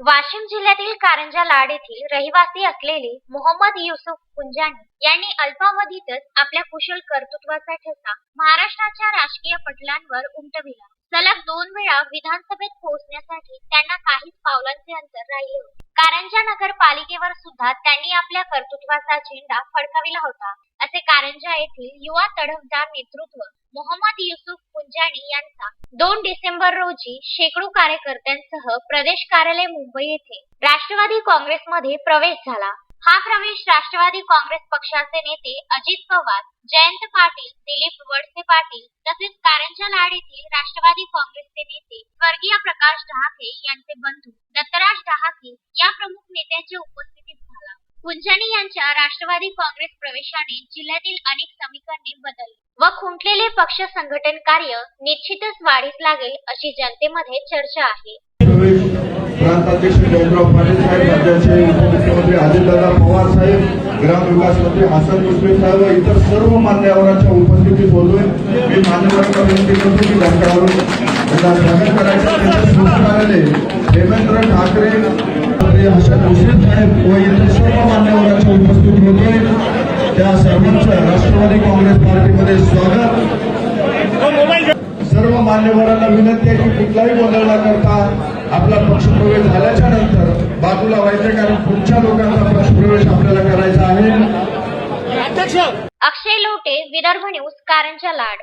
वाशिम जिल्ह्यातील कारंजा लाड येथील रहिवासी असलेले मोहम्मद युसुफ कुंजानी यांनी अल्पावधीतच आपल्या कुशल कर्तृत्वाचा ठसा महाराष्ट्राच्या राजकीय पटलांवर उमटविला. सलग दोन वेळा विधानसभेत पोहोचण्यासाठी त्यांना काहीच पावलांचे अंतर राहिले होते. कारंजा नगरपालिकेवर सुद्धा त्यांनी आपल्या कर्तृत्वाचा झेंडा फडकाविला होता असे कारंजा येथील युवा तडफदार नेतृत्व मोहम्मद युसुफ कुंजानी यांचा दोन डिसेंबर रोजी शेकडो कार्यकर्त्यांसह प्रदेश कार्यालय मुंबई येथे राष्ट्रवादी काँग्रेसमध्ये प्रवेश झाला. हा प्रवेश राष्ट्रवादी काँग्रेस पक्षाचे नेते अजित पवार जयंत पाटील दिलीप वडसे पाटील तसेच कारंजा लाड येथील राष्ट्रवादी काँग्रेसचे नेते स्वर्गीय प्रकाश डहाके यांचे बंधू दत्तराज डहाके या प्रमुख नेत्यांच्या उपस्थित झाला यांच्या राष्ट्रवादी काँग्रेस प्रवेशाने जिल्ह्यातील अनेक समीकरणे बदलली. व खुंटलेले पक्ष संघटन कार्य निश्चितच वाढीस लागेल अशी जनतेमध्ये चर्चा आहे. प्रांताध्यक्ष जयंतराव पाटील साहेब राज्याचे उपमुख्यमंत्री अजितदादा पवार साहेब ग्रामविकास मंत्री हसन मुश्रीफ साहेब व इतर सर्व मान्यवरांच्या उपस्थितीत बोलतोय. मी मान्यवरांना विनंती करतो की घंटावरून त्यांना स्वागत करायचं त्यांचे सहकार्यालय देवेंद्र ठाकरे मंत्री हसन मुश्रीफ साहेब व इतर सर्व मान्यवरांच्या उपस्थित होतोय त्या सर्वांचं राष्ट्रवादी काँग्रेस पार्टीमध्ये स्वागत. सर्व मान्यवरांना विनंती आहे की कुठलाही गोंधळ न करता आपला पक्षप्रवेश झाल्याच्यानंतर बाजूला व्हायचं कारण पुढच्या लोकांचा पक्षप्रवेश आपल्याला करायचा आहे. अक्षय लोटे विदर्भ न्यूज कारंजा लाड.